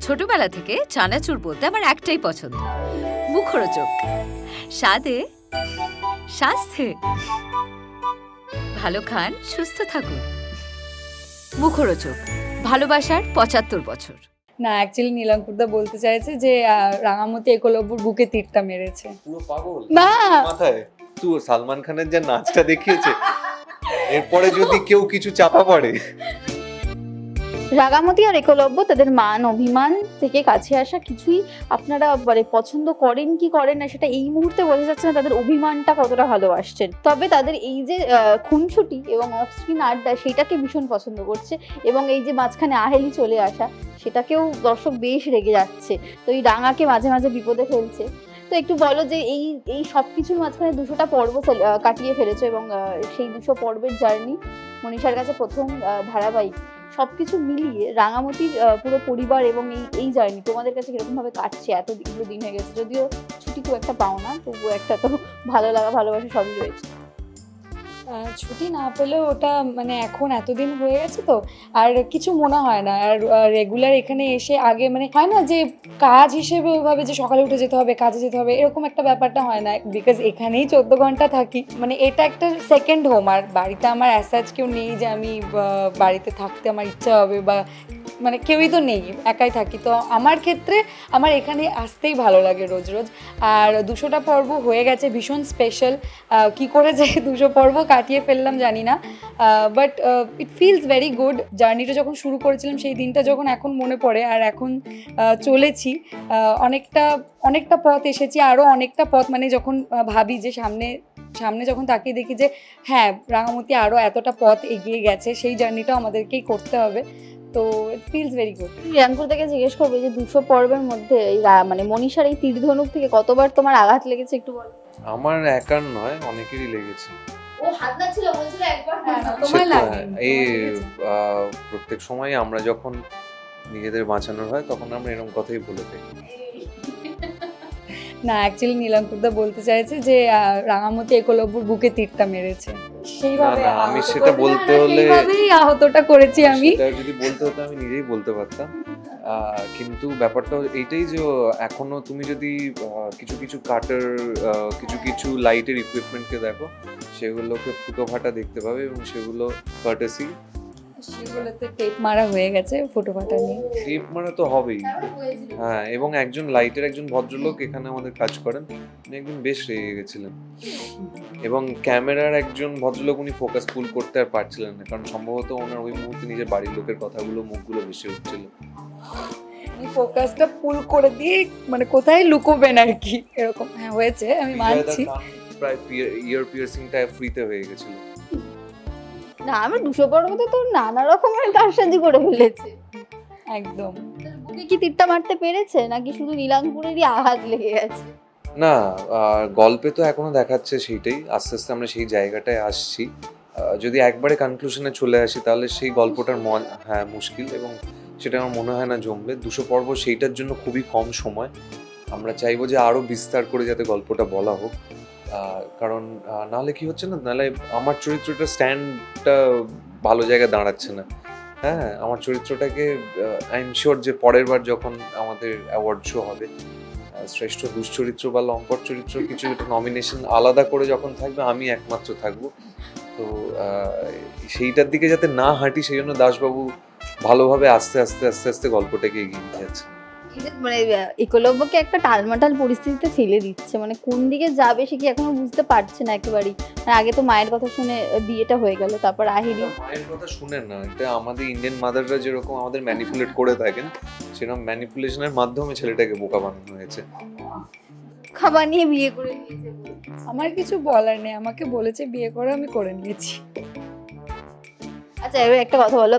ছোটবেলা থেকে চানাচুর বলতে আমার একটাই পছন্দ। মুখরোচক। স্বাদে স্বাস্থ্যে। ভালো খান সুস্থ থাকুন। মুখরোচক। ভালোবাসার পঁচাত্তর বছর। না অ্যাকচুয়ালি নীলাঙ্কুরদা বলতে চাইছে যে আহ, রাঙামতি একলব্যর বুকে তীরটা মেরেছে। পুরো পাগল? না! মাথায়? তুই সালমান খানের যে নাচটা দেখিয়েছে এরপরে যদি কেউ কিছু চাপা পড়ে। রাগামতি আর একলব্য তাদের মান অভিমান থেকে কাছে আসা কিছুই আপনারা মানে পছন্দ করেন কি করেন না সেটা এই মুহূর্তে বোঝা যাচ্ছে না তাদের অভিমানটা কতটা ভালোবাসছেন। তবে তাদের এই যে খুনসুটি এবং অফ স্ক্রিন আড্ডা সেটাকে ভীষণ পছন্দ করছে এবং এই যে মাঝখানে আহেলি চলে আসা সেটাকেও দর্শক বেশ রেগে যাচ্ছে। তো এই রাঙাকে মাঝে মাঝে বিপদে ফেলছে। তো একটু বলো যে এই এই সব কিছুর মাঝখানে দুশোটা পর্ব কাটিয়ে ফেলেছো এবং সেই দুশো পর্বের জার্নি মনীষার কাছে প্রথম আহ, সবকিছু মিলিয়ে রাঙামতির আহ, পুরো পরিবার এবং এই এই জার্নি তোমাদের কাছে কীরকম ভাবে কাটছে? এত দিন হয়ে গেছে যদিও ছুটি খুব একটা পাও না তবুও একটা তো ভালো লাগা ভালোবাসা সবই রয়েছে। ছুটি না পেলেও ওটা মানে এখন এতদিন হয়ে গেছে তো, আর কিছু মনে হয় না। আর রেগুলার এখানে এসে আগে মানে হয় না যে কাজ হিসেবে ওইভাবে যে সকালে উঠে যেতে হবে, কাজে যেতে হবে, এরকম একটা ব্যাপারটা হয় না। বিকজ এখানেই চোদ্দ ঘণ্টা থাকি। মানে এটা একটা সেকেন্ড হোম আর বাড়িতে আমার অ্যাসাজ কেউ নেই যে আমি বাড়িতে থাকতে আমার ইচ্ছা হবে বা মানে কেউই তো নেই, একাই থাকি। তো আমার ক্ষেত্রে আমার এখানে আসতেই ভালো লাগে রোজ রোজ। আর দুশোটা পর্ব হয়ে গেছে, ভীষণ স্পেশাল কি করে যে দুশো পর্ব কাটিয়ে ফেললাম জানি না। But it feels very good জার্নিটা যখন শুরু করেছিলাম, সেই দিনটা যখন এখন মনে পড়ে, আর এখন চলেছি। অনেকটা অনেকটা পথ এসেছি আরও অনেকটা পথ। মানে যখন ভাবি যে সামনে সামনে যখন তাকিয়ে দেখি যে হ্যাঁ রাঙামতি আরও এতটা পথ এগিয়ে গেছে, সেই জার্নিটাও আমাদেরকেই করতে হবে। তো ইট ফিলস ভেরি গুড রিয়াঙ্কুর থেকে জিজ্ঞেস করবে যে দুশো পর্বের মধ্যে এই রা- মানে মনীষার এই তীর ধনুক থেকে কতবার তোমার আঘাত লেগেছে একটু বলো। আমার একার নয় অনেকেরই লেগেছে। ও হাত না বলছিল একবার তোমার সে লাগে হ্যাঁ, এই আহ, প্রত্যেক সময় আমরা যখন নিজেদের বাঁচানোর হয় তখন আমরা এরকম কথাই বলে থাকি। না অ্যাকচুয়ালি নীলাঙ্কুরদা বলতে চাইছে যে আহ, রাঙামতি একলব্যর বুকে তীরটা মেরেছে। সেইভাবে না, না, আমি আহত সেটা বলতে না, না, হলে- সেইভাবেই আহতটা করেছি আমি। সেটা যদি বলতে হতো আমি নিজেই বলতে পারতাম। আহ, কিন্তু ব্যাপারটা এইটাই যে এখনও তুমি যদি আহ, কিছু কিছু কাটার কিছু কিছু লাইটের ইকুইপমেন্টকে দেখো সেগুলোকে ফুটো ফাটা দেখতে পাবে এবং সেগুলো কার্টেসি সেগুলোতে টেপ মারা হয়ে গেছে ফটো ফাটা নিয়ে। টেপ মারা তো হবেই। হ্যাঁ এবং একজন লাইটের একজন ভদ্রলোক এখানে আমাদের কাজ করেন। উনি একদিন বেশ রেগে গেছিলেন। এবং ক্যামেরার একজন ভদ্রলোক উনি ফোকাস ফুল করতে আর পারছিলেন না। কারণ সম্ভবত ওনার ওই মুহূর্তে নিজের বাড়ির লোকের কথাগুলো মুখগুলো ভেসে উঠছিল। ফোকাসটা পুল করে দিয়ে মানে কোথায় লুকোবেন আর কি? এরকম হ্যাঁ হয়েছে আমি মানছি। প্রায় ইয়ার পিয়ার্সিংটা ফ্রিতে হয়ে গেছিল। না আমি দুশো পর্বতে তো নানা রকমের কারসাজি করে ফেলেছে। একদম। বুকে কি তীরটা মারতে পেরেছে নাকি শুধু নীলাঙ্কুরেরই আঘাত লেগে গেছে? না আর গল্পে তো এখনও দেখাচ্ছে সেইটাই আস্তে আস্তে আমরা সেই জায়গাটায় আসছি। যদি একবারে কনক্লুশনে চলে আসি তাহলে সেই গল্পটার মন হ্যাঁ মুশকিল এবং সেটা আমার মনে হয় না জমবে। দুশো পর্ব সেইটার জন্য খুবই কম সময়। আমরা চাইব যে আরও বিস্তার করে যাতে গল্পটা বলা হোক। কারণ নাহলে কি হচ্ছে না নাহলে আমার চরিত্রটা স্ট্যান্ডটা ভালো জায়গায় দাঁড়াচ্ছে না। হ্যাঁ আমার চরিত্রটাকে আই এম শিওর যে পরের বার যখন আমাদের অ্যাওয়ার্ড শো হবে শ্রেষ্ঠ দুশ্চরিত্র বা লম্পট চরিত্র কিছু একটা নমিনেশন আলাদা করে যখন থাকবে, আমি একমাত্র থাকব। তো সেইটার দিকে যাতে না হাঁটি, সেই জন্য দাসবাবু ভালোভাবে আস্তে আস্তে আস্তে আস্তে গল্পটাকে এগিয়ে নিয়ে যাচ্ছে মানে একলব্যকে একটা টালমাটাল পরিস্থিতিতে ফেলে দিচ্ছে। মানে কোন দিকে যাবে সে কি এখনও বুঝতে পারছে না একেবারেই। মানে আগে তো মায়ের কথা শুনে বিয়েটা হয়ে গেল তারপর আহিরি মায়ের কথা শুনেন না এটা আমাদের ইন্ডিয়ান মাদাররা যেরকম আমাদের ম্যানিপুলেট করে থাকেন সেরকম ম্যানিপুলেশনের মাধ্যমে ছেলেটাকে বোকা বানানো হয়েছে। খাবার নিয়ে বিয়ে করে নিয়েছে আমার কিছু বলার নেই আমাকে বলেছে বিয়ে করে আমি করে নিয়েছি। আচ্ছা এবার একটা কথা বলো।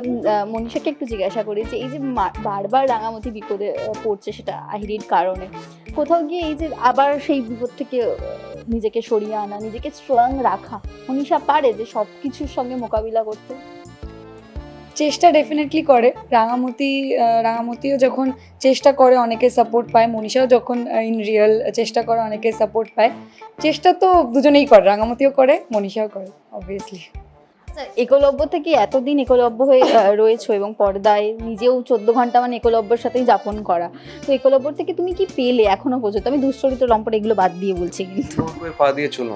মনীষাকে একটু জিজ্ঞাসা করি যে, এই যে বারবার রাঙামতি বিপদে পড়ছে সেটা আহিরির কারণে, কোথাও গিয়ে এই যে আবার সেই বিপদ থেকে নিজেকে সরিয়ে আনা, নিজেকে স্ট্রং রাখা, মনীষা পারে যে সব কিছুর সঙ্গে মোকাবিলা করতে? চেষ্টা ডেফিনেটলি করে। রাঙামতি রাঙামতিও যখন চেষ্টা করে, অনেকে সাপোর্ট পায়। মনীষাও যখন ইন রিয়েল চেষ্টা করে, অনেকে সাপোর্ট পায়। চেষ্টা তো দুজনেই করে রাঙামতিও করে, মনীষাও করে অবভিয়াসলি একলব্য থেকে এতদিন একলব্য হয়ে রয়েছো এবং পর্দায় নিজেও চোদ্দ ঘণ্টা মানে একলব্যর সাথেই যাপন করা। তো একলব্যর থেকে তুমি কি পেলে এখনও পর্যন্ত? আমি দুশ্চরিত্র লম্পট এগুলো বাদ দিয়ে বলছি কিন্তু। পা দিয়ে চলো।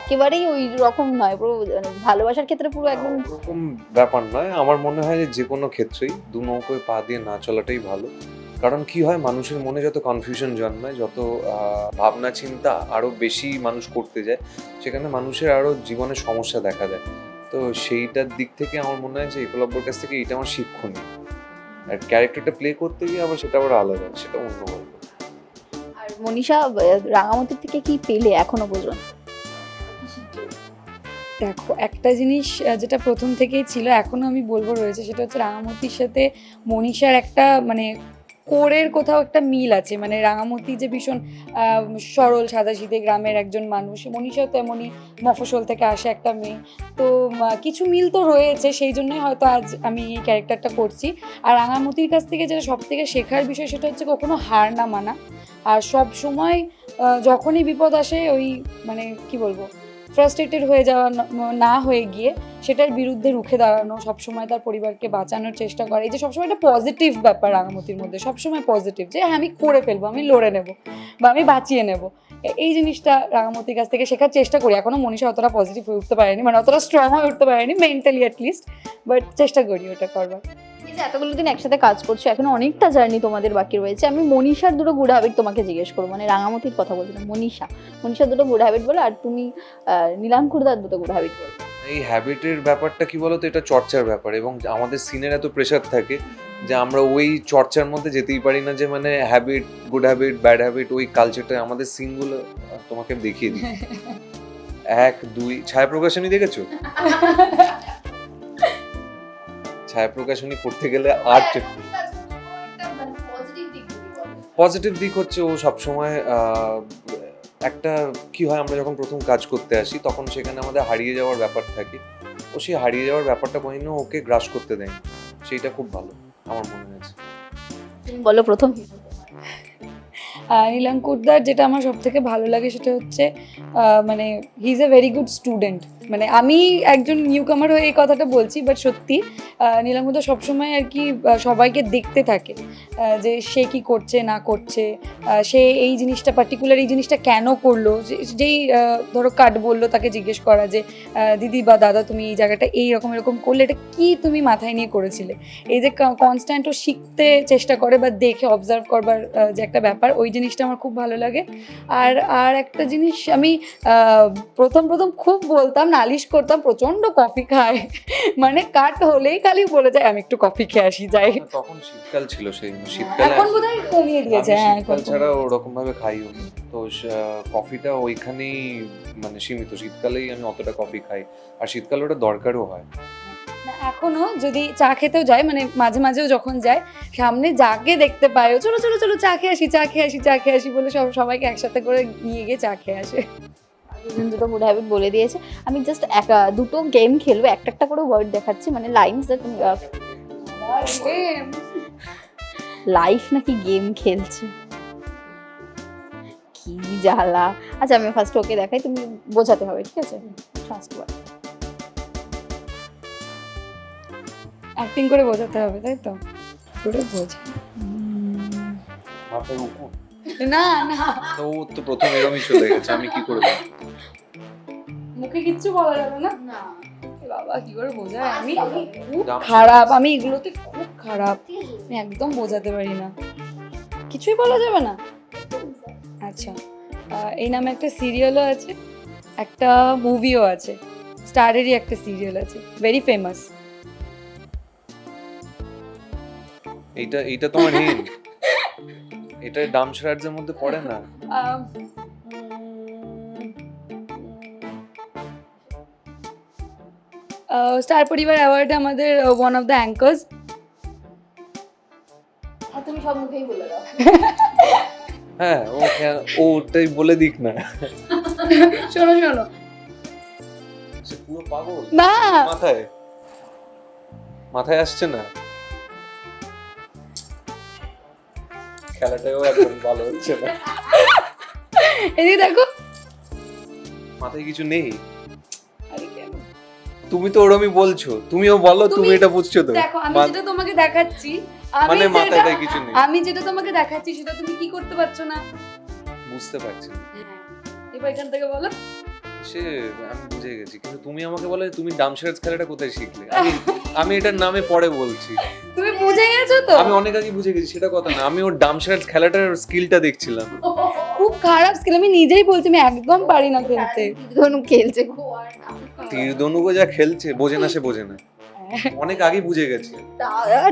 একেবারেই ওই রকম নয় পুরো মানে ভালোবাসার ক্ষেত্রে পুরো একদম ব্যাপার নয়। আমার মনে হয় যে যে কোনো ক্ষেত্রেই দু নৌকোয় পা দিয়ে না চলাটাই ভালো। কারণ কি হয় মানুষের মনে যত কনফিউশন জন্মায় যত ভাবনা চিন্তা আরও বেশি মানুষ করতে যায় সেখানে মানুষের আরও জীবনে সমস্যা দেখা দেয়। তো সেইটার দিক থেকে আমার মনে হয় যে একলব্যর কাছ থেকে এইটা আমার শিক্ষণীয়। আর ক্যারেক্টারটা প্লে করতে গিয়ে আবার সেটা আবার আলাদা সেটা অন্য গল্প আর মনীষা রাঙামাটির থেকে কি পেলে এখনও পর্যন্ত? দেখো একটা জিনিস যেটা প্রথম থেকেই ছিল এখনও আমি বলব রয়েছে সেটা হচ্ছে রাঙামতির সাথে মনীষার একটা মানে কোরের কোথাও একটা মিল আছে মানে রাঙামতি যে ভীষণ সরল সাদাসিধে গ্রামের একজন মানুষ, মনীষাও তেমনই মফসল থেকে আসে একটা মেয়ে। তো কিছু মিল তো রয়েছে, সেই জন্যই হয়তো আজ আমি এই ক্যারেক্টারটা করছি। আর রাঙামতির কাছ থেকে যেটা সব থেকে শেখার বিষয়, সেটা হচ্ছে কখনো হার না মানা। আর সব সময় যখনই বিপদ আসে, ওই মানে কি বলব ফ্রাস্ট্রেটেড হয়ে যাওয়া না- হয়ে গিয়ে সেটার বিরুদ্ধে রুখে দাঁড়ানো, সবসময় তার পরিবারকে বাঁচানোর চেষ্টা করে, এই যে সবসময় একটা পজিটিভ ব্যাপার রাঙামতির মধ্যে, সবসময় পজিটিভ যে হ্যাঁ আমি করে ফেলব, আমি লড়ে নেব বা আমি বাঁচিয়ে নেব। এই জিনিসটা রাঙামতির কাছ থেকে শেখার চেষ্টা করি। এখনও মনীষা অতটা পজিটিভ হয়ে উঠতে পারেনি মানে অতটা স্ট্রং হয়ে উঠতে পারেনি মেন্টালি অ্যাটলিস্ট বাট চেষ্টা করি ওটা করবার। এতগুলো দিন একসাথে কাজ করছ এখনও অনেকটা জার্নি তোমাদের বাকি রয়েছে। আমি মনীষার দুটো গুড হ্যাবিট তোমাকে জিজ্ঞেস করব মানে রাঙামতির কথা বলছি না মনীষা। মনীষার দুটো গুড হ্যাবিট বলো আর তুমি নীলাঙ্কুরদার দুটো গুড হ্যাবিট বলো। এই হ্যাবিটের ব্যাপারটা কি বলতো? এটা চর্চার ব্যাপার এবং আমাদের সিনের এত প্রেশার থাকে যে আমরা ওই চর্চার মধ্যে যেতেই পারি না যে মানে habit good habit bad habit ওই কালচারটা আমাদের সিনগুলো তোমাকে দেখিয়ে দিই এক দুই ছায়া প্রকাশনী দেখেছ? ছায়া প্রকাশনী পড়তে গেলে আর্ট পজিটিভ দিক হচ্ছে ও সবসময় একটা কি হয় আমরা যখন প্রথম কাজ করতে আসি তখন সেখানে আমাদের হারিয়ে যাওয়ার ব্যাপার থাকে। ও সেই হারিয়ে যাওয়ার ব্যাপারটা কোহিনও ওকে গ্রাস করতে দেয় সেইটা খুব ভালো আমার মনে হয়েছে। বলো প্রথম। নীলাঙ্কুরদার যেটা আমার সব থেকে ভালো লাগে সেটা হচ্ছে মানে he is a very good student মানে আমি একজন নিউ কামার হয়ে এই কথাটা বলছি বাট সত্যি আহ, নীলাঙ্কুরদা সবসময় আর কি সবাইকে দেখতে থাকে যে সে কি করছে না করছে সে এই জিনিসটা পার্টিকুলার এই জিনিসটা কেন করল যেই ধরো কাট বলল তাকে জিজ্ঞেস করা যে দিদি বা দাদা তুমি এই জায়গাটা এই রকম এরকম করলে এটা কি তুমি মাথায় নিয়ে করেছিলে? এই যে কনস্ট্যান্ট ও শিখতে চেষ্টা করে বা দেখে অবজার্ভ করবার যে একটা ব্যাপার ওই জিনিসটা আমার খুব ভালো লাগে। আর আর একটা জিনিস আমি প্রথম প্রথম খুব বলতাম নালিশ করতাম প্রচণ্ড কফি খায় মানে কাট হলেই খালি বলে যায় আমি একটু কফি খেয়ে আসি যাই তখন শীতকাল ছিল সেই শীতকালে এখন বোধহয় কমিয়ে দিয়েছে হ্যাঁ শীতকাল ছাড়া ওরকম ভাবে খাইও নি। তো কফিটা ওইখানেই মানে সীমিত শীতকালেই আমি অতটা কফি খাই। আর শীতকালে ওটা দরকারও হয়। এখনও যদি চা খেতেও যায় মানে মাঝে মাঝেও যখন যায়, সামনে যাকে দেখতে পায় চলো চলো চলো, চা খেয়ে আসি, চা খেয়ে আসি, চা খেয়ে আসি বলে সব সবাইকে একসাথে করে নিয়ে গিয়ে চা খেয়ে আসে। দুটো গুড হ্যাবিট বলে দিয়েছে। আমি জাস্ট একা দুটো গেম খেলব, একটা একটা করে ওয়ার্ড দেখাচ্ছি মানে লাইনস লাইফ নাকি গেম খেলছে। কি জ্বালা। আচ্ছা আমি ফার্স্ট ওকে দেখাই, তুমি বোঝাতে হবে, ঠিক আছে? ফার্স্ট ওয়ার্ড অ্যাক্টিং করে বোঝাতে হবে তাই তো? করে বোঝা। না না। তো ও তো প্রথম এরমই চলে গেছে আমি কি করে বলব? মুখে কিচ্ছু বলা যাবে না? বাবা কি করে বোঝায়? আমি আমি খুব খারাপ আমি এগুলোতে খুব খারাপ। আমি একদম বোঝাতে পারি না। কিছুই বলা যাবে না? আচ্ছা এই নামে একটা সিরিয়ালও আছে একটা মুভিও আছে স্টারেরই একটা সিরিয়াল আছে ভেরি ফেমাস এইটা এইটা তোমার হিন এটা ডামশরার্ডের মধ্যে পড়ে না? স্টার পরিবার অ্যাওয়ার্ডে আমাদের ওয়ান অফ দ্য অ্যাঙ্কার্স তুমি সব মুখেই বলে দাও। হ্যাঁ ও ওটাই বলে দিক না। শোনো শোনো। সে পুরো পাগল? না। মাথায়? মাথায় আসছে না? খেলাটাও একদম ভালো হচ্ছে না। এদিকে দেখো। মাথায় কিছু নেই? তুমি তো ওরমই বলছো। তুমিও বলো তুমি এটা বুঝছ তো। দেখো আমি যেটা তোমাকে দেখাচ্ছি মানে মাথায় কিছু নেই। আমি যেটা তোমাকে দেখাচ্ছি সেটা তুমি কি করতে পারছ না? বুঝতে পারছি। না। এবার এখান থেকে বলো। সে আমি বুঝে গেছি কিন্তু তুমি আমাকে বলে তুমি ডামশারাজ খেলাটা কোথায় শিখলে? আমি আমি এটার নামে পরে বলছি। তুমি বুঝে গেছো তো? আমি অনেক আগে বুঝে গেছি সেটা কথা না আমি ওর ডামশারাজ খেলাটার স্কিলটা দেখছিলাম। খুব খারাপ স্কিল আমি নিজেই বলছি আমি একদম পারি না খেলতে। ধনু খেলছে তীর ধনুকও যা খেলছে বোঝে না সে বোঝে না। অনেক আগে বুঝে গেছি।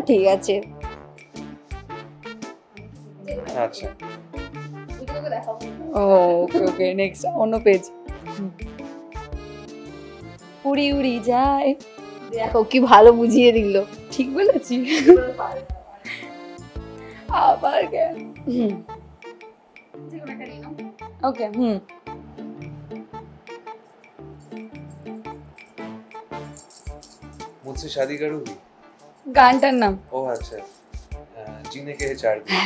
ঠিক আছে। আচ্ছা। ও ওকে ওকে নেক্সট অন্য পেজ উড়ি উড়ি যায়। দেখো কি ভালো বুঝিয়ে দিল। ঠিক বলেছি? আবার কেন ওকে হুম। মুঝসে শাদি করোগি গানটার নাম। ও আচ্ছা। জিনে কে চার দিন।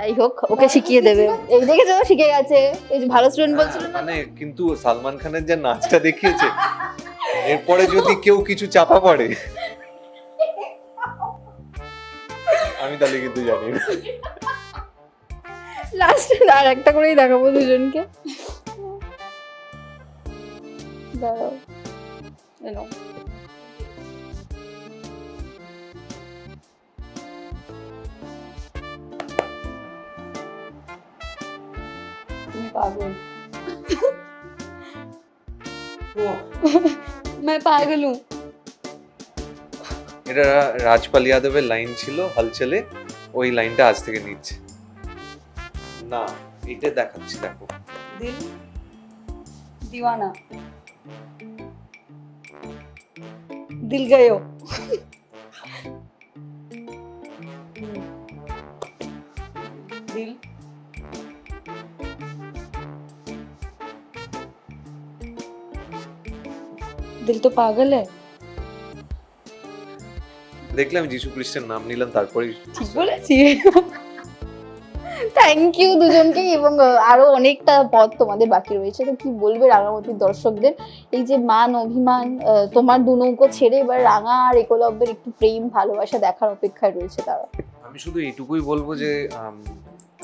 যাই হোক ওকে শিখিয়ে দেবে। এই দেখেছ শিখে গেছে। এই যে ভালো স্টুডেন্ট বলছিল হ্যাঁ, মানে কিন্তু সালমান খানের যে নাচটা দেখিয়েছে এরপরে যদি কেউ কিছু চাপা পড়ে আমি তাহলে কিন্তু জানি না। লাস্টে আর একটা করেই দেখাবো দুজনকে। দাঁড়াও। পাগল मैं पागल हूँ এটা রাজপাল যাদবের লাইন ছিল হালচলে ওই লাইনটা আজ থেকে নিচ্ছে না এটা দেখাচ্ছি দেখো दिल दीवाना दिल गयो दिल দিল তো পাগল। है দেখলাম যিশু খ্রিস্টের নাম নিলাম তারপরে ঠিক বলেছি। থ্যাংক ইউ দুজনকে এবং আরও অনেকটা পথ তোমাদের বাকি রয়েছে। তো কি বলবে রাঙামতির দর্শকদের? এই যে মান অভিমান তোমার দু নৌকো ছেড়ে এবার রাঙা আর একলব্যের একটু প্রেম ভালোবাসা দেখার অপেক্ষায় রয়েছে তারা। আমি শুধু এইটুকুই বলব যে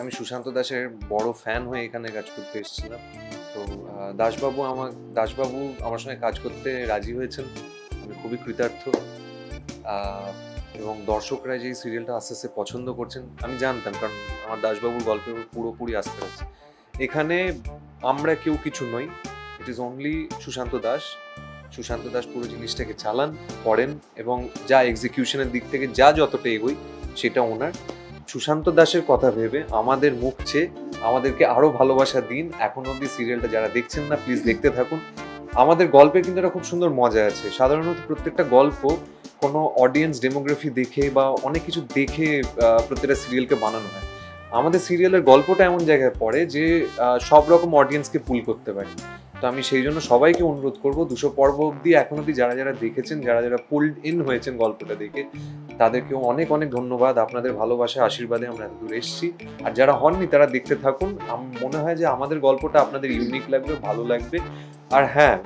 আমি সুশান্ত দাসের বড় ফ্যান হয়ে এখানে কাজ করতে এসেছিলাম। তো দাসবাবু আমার দাসবাবু আমার সঙ্গে কাজ করতে রাজি হয়েছেন। আমি খুবই কৃতার্থ। এবং দর্শকরা যে সিরিয়ালটা আস্তে আস্তে পছন্দ করছেন, আমি জানতাম, কারণ আমার দাসবাবুর গল্পের পুরোপুরি আসতে আছে এখানে আমরা কেউ কিছু নই। It is only Sushanta Das. Sushanta Das পুরো জিনিসটাকে চালান, করেন এবং যা এক্সিকিউশনের দিক থেকে যা যতটা এগোই সেটা ওনার। সুশান্ত দাসের কথা ভেবে আমাদের মুখ চেয়ে আমাদেরকে আরও ভালোবাসা দিন। এখন অব্দি সিরিয়ালটা যারা দেখছেন না প্লিজ দেখতে থাকুন। আমাদের গল্পের কিন্তু একটা খুব সুন্দর মজা আছে। সাধারণত প্রত্যেকটা গল্প কোনো অডিয়েন্স ডেমোগ্রাফি দেখে বা অনেক কিছু দেখে প্রত্যেকটা সিরিয়ালকে বানানো হয়। আমাদের সিরিয়ালের গল্পটা এমন জায়গায় পড়ে যে সব রকম অডিয়েন্সকে পুল করতে পারে। তো আমি সেই জন্য সবাইকে অনুরোধ করব, দুশো পর্ব অব্দি এখন অব্দি যারা যারা দেখেছেন, যারা যারা পুলড ইন হয়েছেন গল্পটা দেখে, তাদেরকেও অনেক অনেক ধন্যবাদ। আপনাদের ভালোবাসা, আশীর্বাদে আমরা এত দূর এসেছি। আর যারা হননি, তারা দেখতে থাকুন। মনে হয় যে আমাদের গল্পটা আপনাদের ইউনিক লাগবে, ভালো লাগবে। আর হ্যাঁ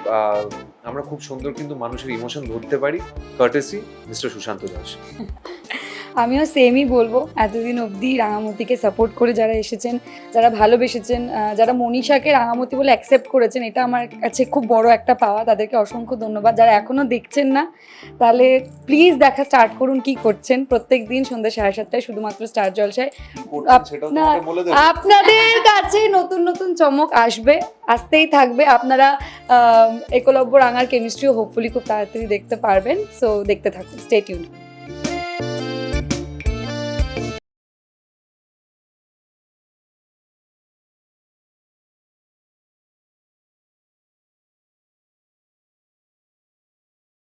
আমরা খুব সুন্দর কিন্তু মানুষের ইমোশন ধরতে পারি কার্টেসি মিস্টার সুশান্ত দাস। আমিও সেমই বলব। এতদিন অবধি রাঙামতিকে সাপোর্ট করে যারা এসেছেন যারা ভালোবেসেছেন যারা মনীষাকে রাঙামতি বলে অ্যাকসেপ্ট করেছেন এটা আমার কাছে খুব বড় একটা পাওয়া। তাদেরকে অসংখ্য ধন্যবাদ। যারা এখনও দেখছেন না তাহলে প্লিজ দেখা স্টার্ট করুন কি করছেন। প্রত্যেক দিন সন্ধ্যা সাড়ে সাতটায় শুধুমাত্র স্টার জলসায় আপনাদের কাছে নতুন নতুন চমক আসবে আসতেই থাকবে। আপনারা একলব্য রাঙার কেমিস্ট্রিও হোপফুলি খুব তাড়াতাড়ি দেখতে পারবেন। সো দেখতে থাকুন। State Yoon